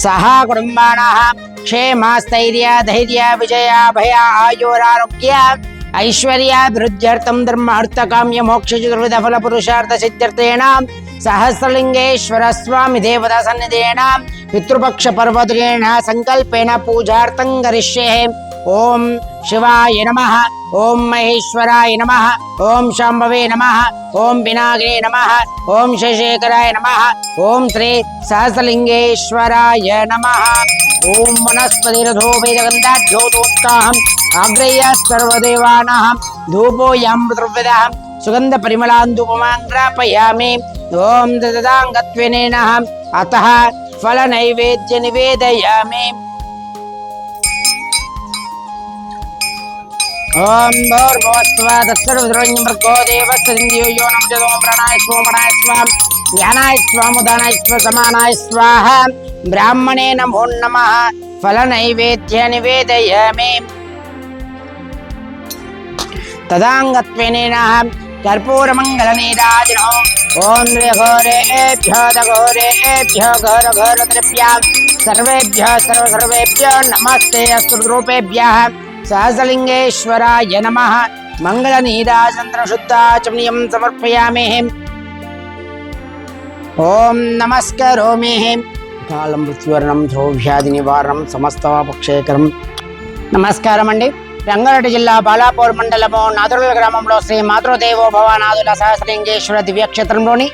सह क्षेम क्षेमस्थैर्य, धैर्य, विजय, भय आयोरारोग्य ऐश्वर्याभिवृद्ध्यर्थं धर्मार्थकाम्य मोक्षचतुर्विधफलपुरुषार्थसिद्ध्यर्थेण सहस्रलिङ्गेश्वर, स्वामि देवता सङ्कल्पेन पूजार्थं करिष्ये। ఓం శివాయ నమ ఓం మహేశ్వరాయ నమ ఓం శాంభవే నమ ఓం వినాగ్రే నమ ఓం శశేఖరాయ నమ ఓం శ్రీ సహస్రలింగేశ్వరాయ నమ. ఓం వనస్పతిరథో వేదగంధాఢ్యోతోత్సాహం ఆగ్రయ్య సర్వదేవానాం ధూపోయం ద్రవ్యదాం సుగంధ పరిమళాన్ ధూపమాన్ పరిమళాంధూపమాంగ్రాపయామి ఓం దదాంగత్వేనేన అత ఫల నైవేద్య నివేదయామి ज्ञानाय स्वामुदानाय स्वसमानाय स्वाहा ब्राह्मणे नमो नमः फलनैवेद्य निवेदयामि तदाङ्गत्वेनेनः कर्पूरमङ्गलनीराजनः ॐ घोरेभ्यो दघोरेभ्यो घोर घोरतृभ्यः सर्वेभ्यः नमस्ते సహసలింగేశ్వరాయ ఓం ఘోరేభ్యో ఘోరేభ్యో ఘోర నమ సమర్పయామి. ఓం నమస్కరోమి. కాలం మృత్యువర్ణం ధ్రోవ్యాధి నివారణం సమస్తవాపక్షేకరం నమస్కారం అండి రంగారెడ్డి జిల్లా బాలాపూర్ మండలము నాదురుల గ్రామంలో శ్రీ మాతృదేవో భవానాథుల సహస్రలింగేశ్వర దివ్యక్షేత్రంలోని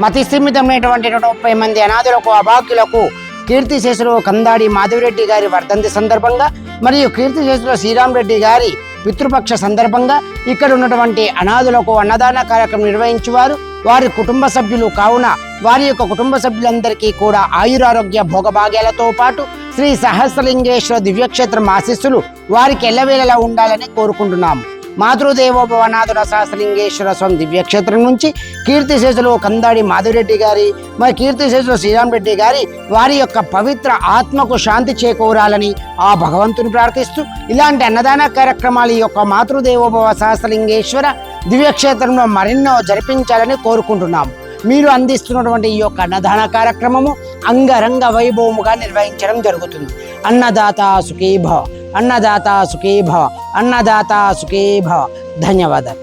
మతి సీమితమైనటువంటి నూట ముప్పై మంది అనాథులకు అభాగ్యులకు కీర్తిశేషులు కందాడి మాధవిరెడ్డి గారి వర్ధంతి సందర్భంగా మరియు కీర్తిశేషులు శ్రీరామ్ రెడ్డి గారి పితృపక్ష సందర్భంగా ఇక్కడ ఉన్నటువంటి అనాథులకు అన్నదాన కార్యక్రమం నిర్వహించేవారు. వారి కుటుంబ సభ్యులు కావున వారి యొక్క కుటుంబ సభ్యులందరికీ కూడా ఆయురారోగ్య భోగభాగ్యాలతో పాటు శ్రీ సహస్రలింగేశ్వర దివ్యక్షేత్రం ఆశీస్సులు వారికి ఎల్లవేళలా ఉండాలని కోరుకుంటున్నాము. మాతృదేవోభవనాథుల సహస్రలింగేశ్వర స్వామి దివ్యక్షేత్రం నుంచి కీర్తిశేషులు కందాడి మాధురెడ్డి గారి మరి కీర్తిశేషులు శ్రీరామ్ రెడ్డి గారి వారి యొక్క పవిత్ర ఆత్మకు శాంతి చేకూరాలని ఆ భగవంతుని ప్రార్థిస్తూ ఇలాంటి అన్నదాన కార్యక్రమాలు ఈ యొక్క మాతృదేవోభవ సహస్రలింగేశ్వర దివ్యక్షేత్రంలో మరెన్నో జరిపించాలని కోరుకుంటున్నాము మీరు అందిస్తున్నటువంటి ఈ యొక్క అన్నదాన కార్యక్రమము అంగరంగ వైభవముగా నిర్వహించడం జరుగుతుంది. అన్నదాత సుఖీభవ. अन्नदाता सुखी भव अन्नदाता सुखी भव। धन्यवाद।